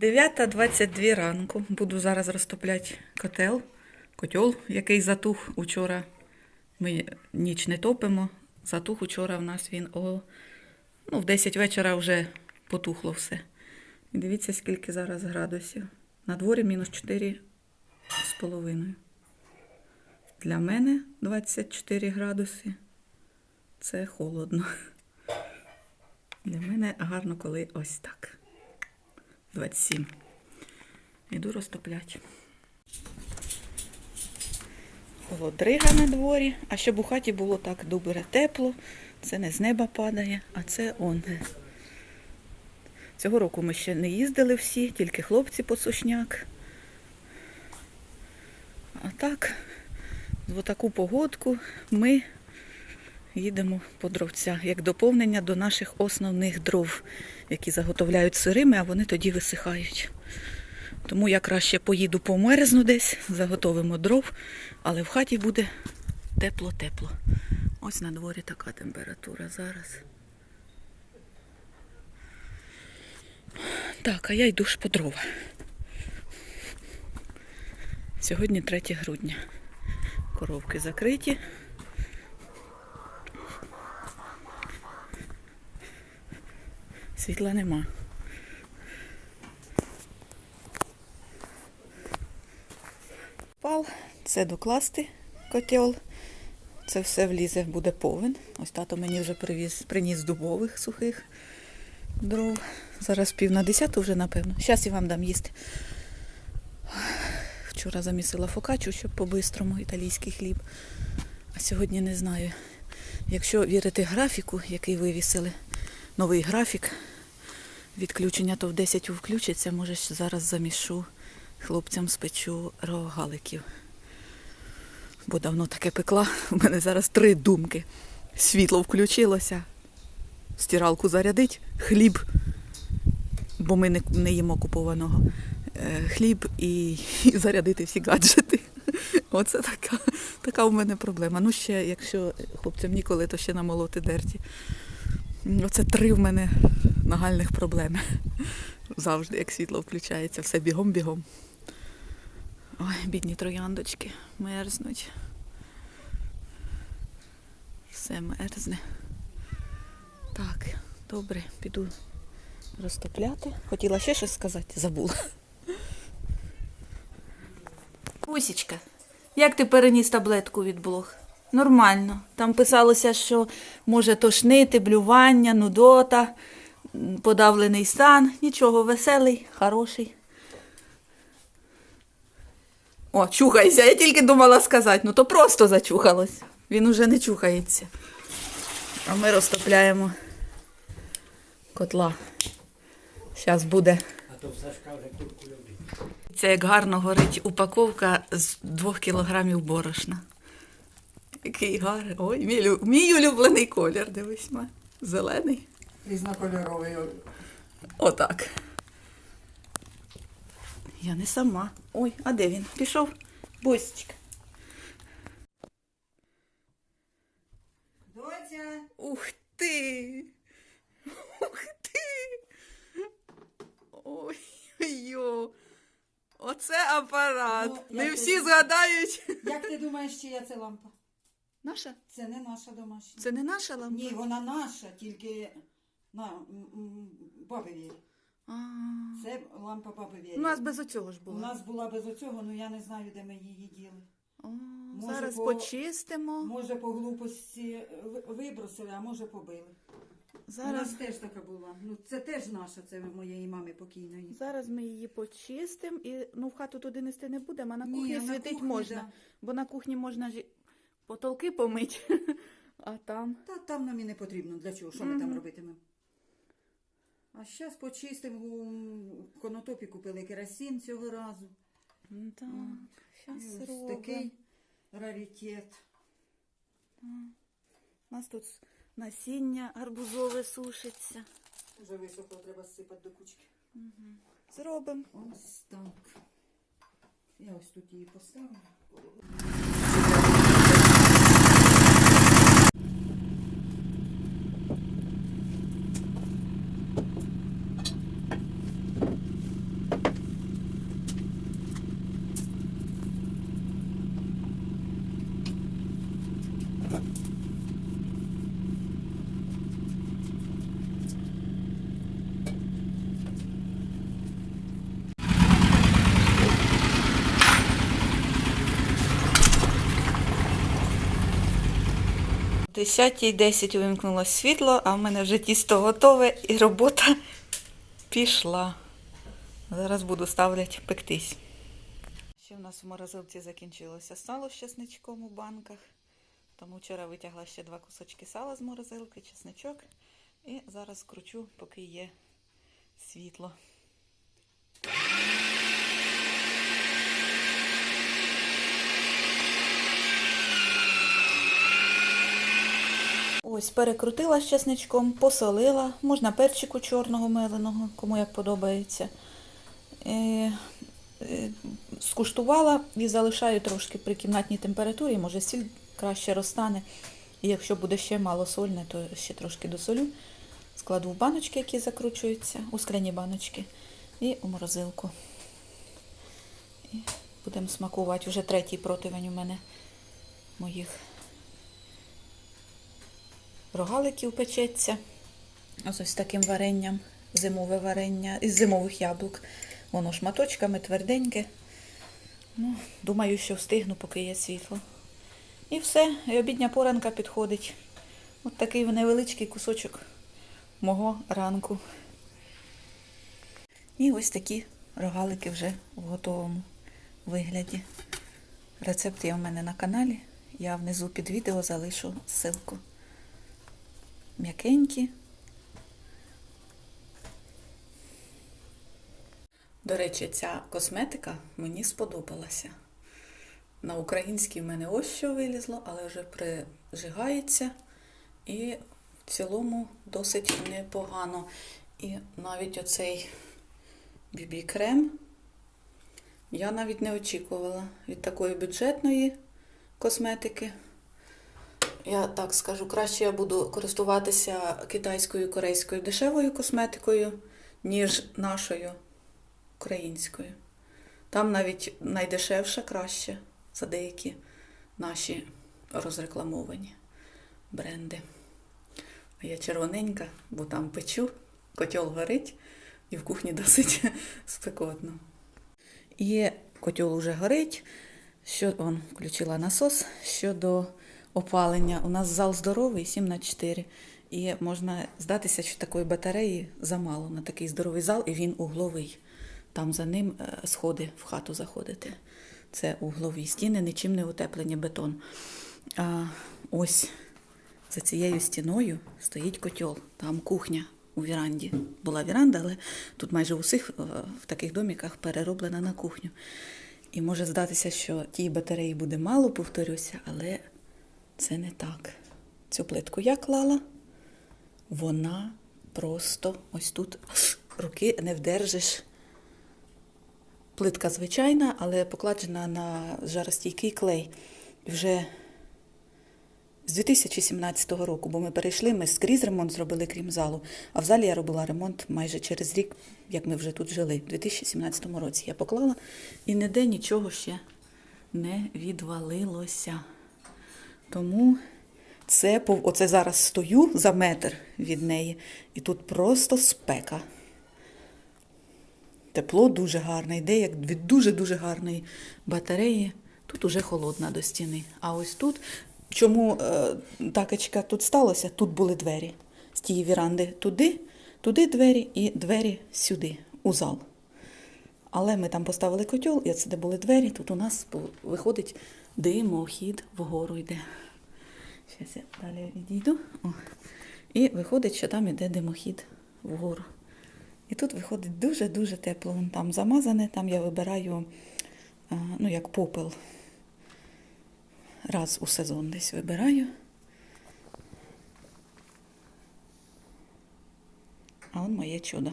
9.22 ранку. Буду зараз розтопляти котел. Котел, який затух учора. Ми ніч не топимо. Затух учора в нас він о, ну, в 10 вечора вже потухло все. І дивіться, скільки зараз градусів. На дворі мінус 4 з половиною. Для мене 24 градуси. Це холодно. Для мене гарно, коли ось так. 27. Іду розтопляти. Холодрига на дворі, а щоб у хаті було так добре тепло, це не з неба падає, а це он. Цього року ми ще не їздили всі, тільки хлопці по сушняк. А так, в таку погодку ми їдемо по дровця, як доповнення до наших основних дров, які заготовляють сирими, а вони тоді висихають. Тому я краще поїду померзну десь, заготовимо дров, але в хаті буде тепло-тепло. Ось на дворі така температура зараз. Так, а я йду ж по дрова. Сьогодні 3 грудня. Коровки закриті. Світла нема. Пал, це докласти котел. Це все влізе, буде повен. Ось тато мені вже привіз, приніс дубових сухих дров. Зараз пів на десяту вже, напевно. Зараз я вам дам їсти. Вчора замісила фокачу, щоб по-бистрому італійський хліб. А сьогодні не знаю. Якщо вірити графіку, який вивісили, новий графік відключення, то в 10 включиться. Може, зараз замішу хлопцям спечу рогаликів. Бо давно таке пекла. У мене зараз три думки. Світло включилося, стиралку зарядить, хліб, бо ми не, не їмо купованого. е, Хліб і, і зарядити всі гаджети. Оце така, така у мене проблема. Ну, ще, якщо хлопцям ніколи, то ще намолоти дерті. Оце три в мене нагальних проблеми. Завжди, як світло включається, все бігом-бігом. Ой, бідні трояндочки мерзнуть. Все мерзне. Так, добре, піду розтопляти. Хотіла ще щось сказати, забула. Усічка, як ти переніс таблетку від блох? Нормально. Там писалося, що може тошнити, блювання, нудота, подавлений стан. Нічого, веселий, хороший. О, чухайся, я тільки думала сказати, ну то просто зачухалось. Він уже не чухається. А ми розтопляємо котла. Зараз буде. Це як гарно горить упаковка з двох кілограмів борошна. Який гарний. Ой, мій, мій улюблений колір, дивись, ма. Зелений. Різнокольоровий. Отак. Я не сама. Ой, а де він? Пішов? Босічка. Доця! Ух ти! Ух ти! Ой, йо! Оце апарат. Ну, Не всі тобі- згадають. Як ти думаєш, чия це лампа? Наша? Це не наша домашня. Це не наша лампа? Ні, вона наша, тільки на баби Вірі. Це лампа баби Вірі. У нас без оцього ж У нас була без оцього, але я не знаю, де ми її діли. О, Може, зараз по- почистимо. Може, по глупості вибросили, а може побили. У Зараз, нас теж така була. Ну, це теж наша, це моєї мами покійної. зараз ми її почистимо і ну в хату туди нести не будемо, а на Ні, кухні на кухні, можна. да. Бо на кухні можна ж потолки помити, а там. Та там нам і не потрібно. Для чого? Що ми там робитимемо? А зараз почистимо. У конотопі купили керосин цього разу. Ну, Так, зараз Ось робимо. такий раритет. У нас тут насіння гарбузове сушиться. Вже висохло, треба сипати до кучки. Зробимо. Ось так. Я ось тут її поставлю. 10.10 увімкнулося світло, а в мене вже тісто готове і робота пішла. Зараз буду ставлять пектись. Ще в нас в морозилці закінчилося сало з чесничком у банках. Тому вчора витягла ще два кусочки сала з морозилки, чесничок. І зараз кручу, поки є світло. Ось перекрутила з чесничком, посолила, можна перчику чорного меленого, кому як подобається. Е, е, скуштувала і залишаю трошки при кімнатній температурі, може сіль краще розтане. І якщо буде ще мало сольне, то ще трошки досолю. Складу в баночки, які закручуються, у скляні баночки, і у морозилку. І будемо смакувати. Уже третій противень у мене моїх рогаликів печеться. Ось ось таким варенням, зимове варення із зимових яблук. Воно шматочками тверденьке. Ну, думаю, що встигну, поки є світло. І все, і обідня поранка підходить. От такий невеличкий кусочок мого ранку. І ось такі рогалики вже в готовому вигляді. Рецепт є у мене на каналі. Я внизу під відео залишу ссылку. М'якенькі. До речі, ця косметика мені сподобалася. На українській в мене ось що вилізло, але вже прижигається і в цілому досить непогано. І навіть оцей бібі-крем я навіть не очікувала від такої бюджетної косметики. Я так скажу, краще я буду користуватися китайською корейською дешевою косметикою, ніж нашою українською. Там навіть найдешевша краще за деякі наші розрекламовані бренди. А я червоненька, бо там печу, котел горить, і в кухні досить спекотно. І котел уже горить. Що, он, включила насос щодо опалення. У нас зал здоровий, 7 на 4. І можна здатися, що такої батареї замало на такий здоровий зал, і він угловий. Там за ним е, сходи в хату заходити. Це углові стіни, нічим не утеплені бетон. А ось за цією стіною стоїть котел. Там кухня у віранді. Була віранда, але тут майже у всіх е, в таких доміках перероблена на кухню. І може здатися, що тій батареї буде мало, повторюся, але це не так. Цю плитку я клала, вона просто ось тут руки не вдержиш. Плитка звичайна, але покладена на жаростійкий клей. Вже з 2017 року, бо ми перейшли, ми скрізь ремонт зробили, крім залу. А в залі я робила ремонт майже через рік, як ми вже тут жили. У 2017 році я поклала і ніде нічого ще не відвалилося. Тому це оце зараз стою за метр від неї, і тут просто спека. Тепло дуже гарне, йде як від дуже-дуже гарної батареї. Тут уже холодна до стіни. А ось тут, чому е, такочка тут сталося, тут були двері з тієї віранди туди, туди двері і двері сюди, у зал. Але ми там поставили котел, і це де були двері, тут у нас виходить димохід вгору йде. Зараз я далі відійду. О. І виходить, що там іде димохід вгору. І тут виходить дуже-дуже тепло. Вон там замазане, там я вибираю, ну, як попел. Раз у сезон десь вибираю. А он моє чудо.